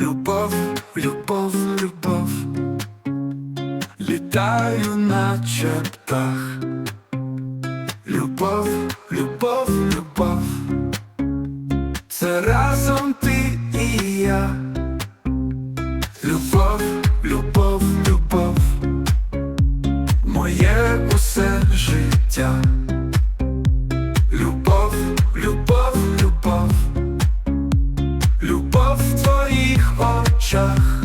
Любов, любов, любов, літаю на чертах. Любов, любов, любов, це разом ти і я. Любов, любов, любов, моє усе життя. в твоїх очах.